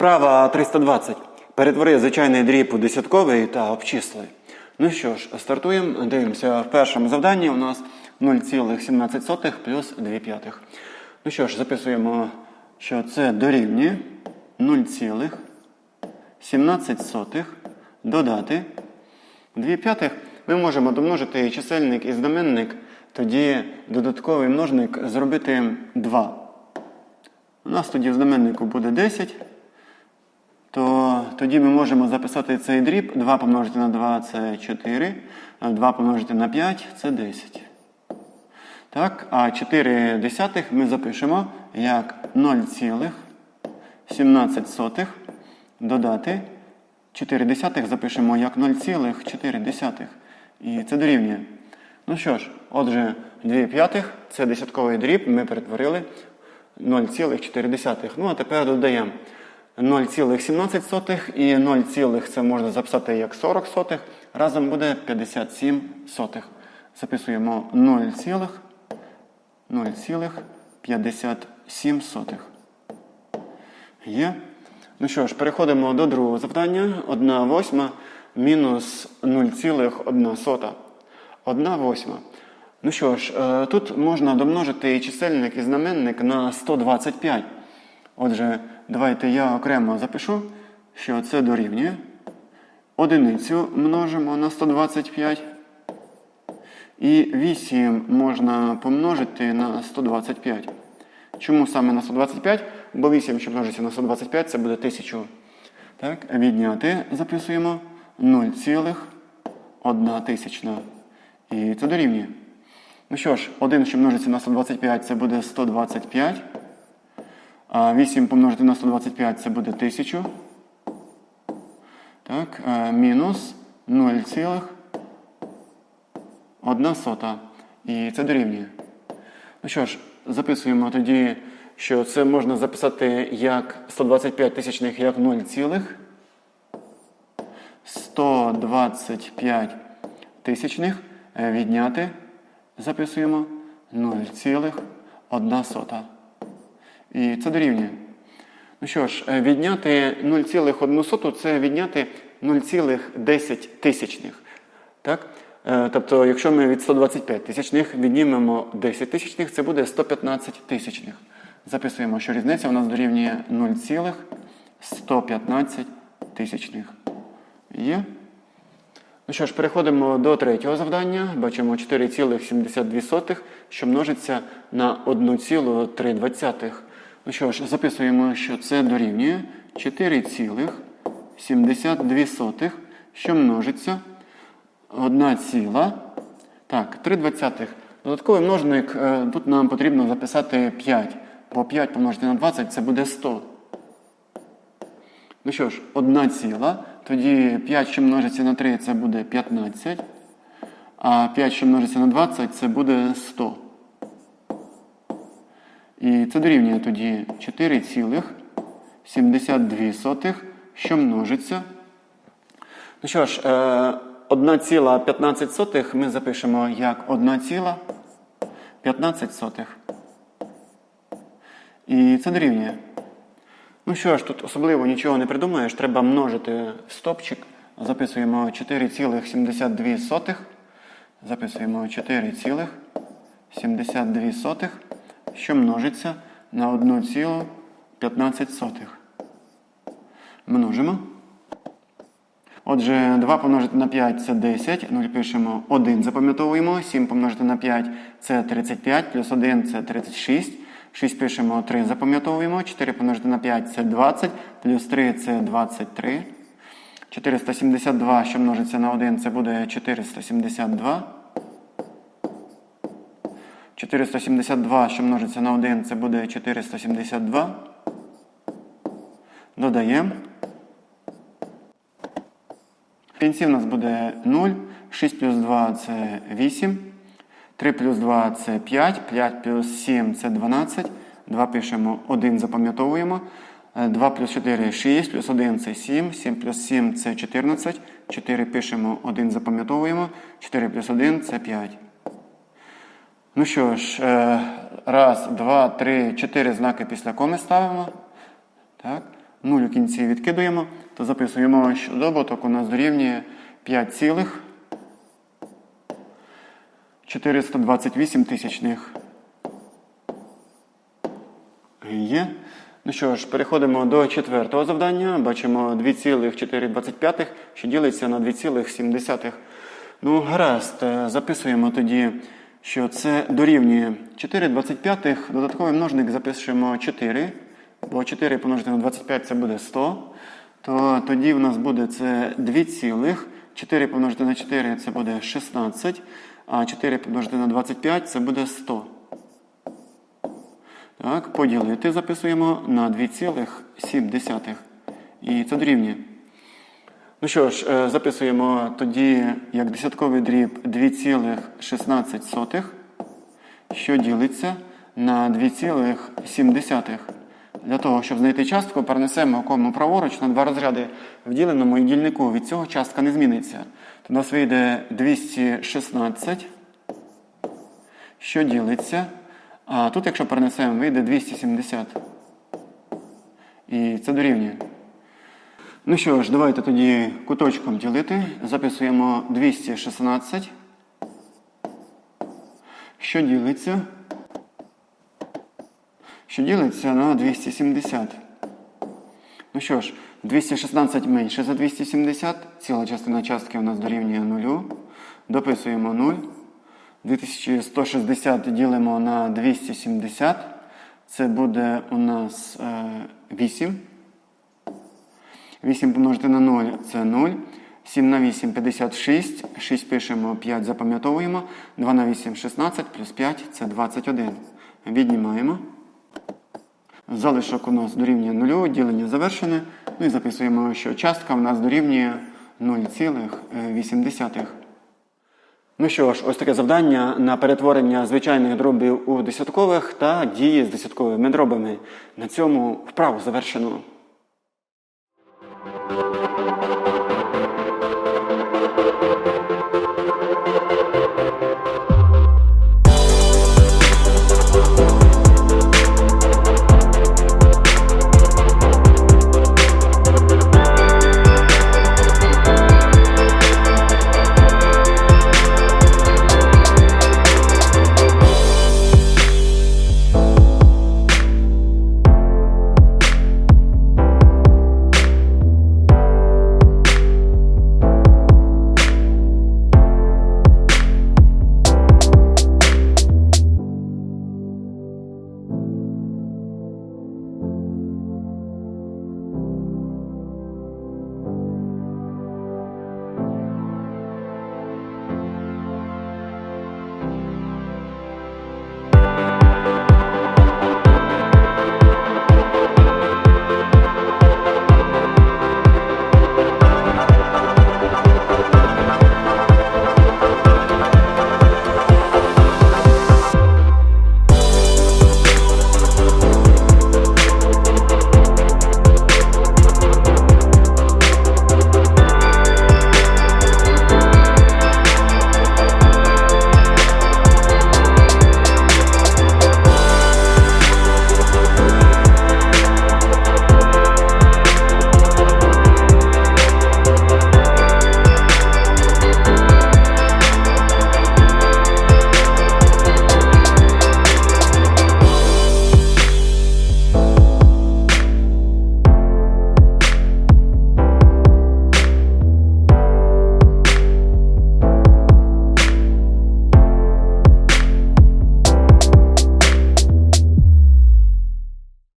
Вправа 320. Перетвори звичайний дріб у десятковий та обчисли. Ну що ж, стартуємо. Дивимося. В першому завданні у нас 0,17 плюс 2 п'ятих. Ну що ж, записуємо, що це дорівнює 0,17 додати 2 п'ятих. Ми можемо домножити чисельник і знаменник, тоді додатковий множник зробити 2. У нас тоді в знаменнику буде 10, то тоді ми можемо записати цей дріб. 2 помножити на 2 це 4, 2 помножити на 5 це 10. Так, а 4 десятих ми запишемо як 0,17 додати. 4 десятих запишемо як 0,4. І це дорівнює. Ну що ж, отже, 2 п'ятих це десятковий дріб, ми перетворили 0,4. Ну, а тепер додаємо 0,17 і 0, це можна записати як 40 сотих. Разом буде 57 сотих. Записуємо 0, 0,57 сотих. Є. Ну що ж, переходимо до другого завдання. 1 восьма мінус 0,1 сота. 1 восьма. Ну що ж, е, тут можна домножити і чисельник, і знаменник на 125. Отже, давайте я окремо запишу, що це дорівнює. Одиницю множимо на 125. І 8 можна помножити на 125. Чому саме на 125? Бо 8, що множиться на 125, це буде 1000. Так, відняти записуємо 0,1 тисячна. І це дорівнює. Ну що ж, 1, що множиться на 125, це буде 125. А 8 помножити на 125 це буде 1000. Так, мінус 0,1 сота. І це дорівнює. Ну що ж, записуємо тоді, що це можна записати як 125 тисячних як 0, цілих. 125 тисячних е, відняти. Записуємо 0,1 сота. І це дорівнює. Ну що ж, е, відняти 0,1 це відняти 0,10 тисячних. Так? Е, Тобто, якщо ми від 125 тисячних віднімемо 10 тисячних, це буде 115 тисячних. Записуємо, що різниця у нас дорівнює 0,115 тисячних. Є? Ну що ж, переходимо до третього завдання. Бачимо 4,72, що множиться на 1,3. Ну що ж, записуємо, що це дорівнює 4,72, що множиться 1 ціла. Так, 3 двадцятих. Додатковий множник, е, тут нам потрібно записати 5. Бо 5 помножити на 20 це буде 100. Ну що ж, 1 ціла. Тоді 5, що множиться на 3, це буде 15. А 5, що множиться на 20, це буде 100. І це дорівнює тоді 4,72, що множиться. Ну що ж, 1,15 ми запишемо як 1,15. І це дорівнює. Ну що ж, тут особливо нічого не придумаєш, треба множити стопчик. Записуємо 4,72. Записуємо 4,72, що множиться на 1,15. Множимо. Отже, 2 помножити на 5 це 10. 0 пишемо 1, запам'ятовуємо. 7 помножити на 5 це 35, плюс 1 це 36. 6 пишемо 3, запам'ятовуємо. 4 помножити на 5 це 20, плюс 3 це 23. 472, що множиться на 1, це буде 472. 472, що множиться на 1, це буде 472. Додаємо. Кінці в нас буде 0. 6 плюс 2 це 8. 3 плюс 2 це 5, 5 плюс 7 це 12. 2 пишемо 1, запам'ятовуємо. 2 плюс 4 6, плюс 1 це 7, 7 плюс 7 це 14. 4 пишемо 1, запам'ятовуємо. 4 плюс 1 це 5. Ну що ж, е, раз, два, три, чотири знаки після коми ставимо. Так. 0 у кінці відкидуємо, то записуємо, що добуток у нас дорівнює 5 цілих 428 тисячних. Є. Ну що ж, переходимо до четвертого завдання. Бачимо 2,425, що ділиться на 2,7. Ну, гаразд, е, записуємо тоді, що це дорівнює 4,25. Додатковий множник запишемо 4, бо 4 помножити на 25 це буде 100. То тоді в нас буде це 2 цілих. 4 помножити на 4 це буде 16, а 4 помножити на 25 це буде 100. Так, поділити записуємо на 2,7. І це дорівнює. Ну що ж, е, записуємо тоді як десятковий дріб 2,16, що ділиться на 2,7. Для того, щоб знайти частку, перенесемо кому праворуч на два розряди в діленому і дільнику. Від цього частка не зміниться. То у нас вийде 216, що ділиться. А тут, якщо перенесемо, вийде 270. І це дорівнює. Ну що ж, давайте тоді куточком ділити. Записуємо 216. Що ділиться? Що ділиться на 270. Ну що ж, 216 менше за 270. Ціла частина частки у нас дорівнює 0. Дописуємо 0. 2160 ділимо на 270. Це буде у нас е, 8. 8 помножити на 0 це 0. 7 на 8 56. 6 пишемо, 5 запам'ятовуємо. 2 на 8 16, плюс 5 це 21. Віднімаємо. Залишок у нас дорівнює 0, ділення завершене. Ну і записуємо, що частка у нас дорівнює 0,8. Ну що ж, ось таке завдання на перетворення звичайних дробів у десяткових та дії з десятковими дробами. На цьому вправу завершено. thank you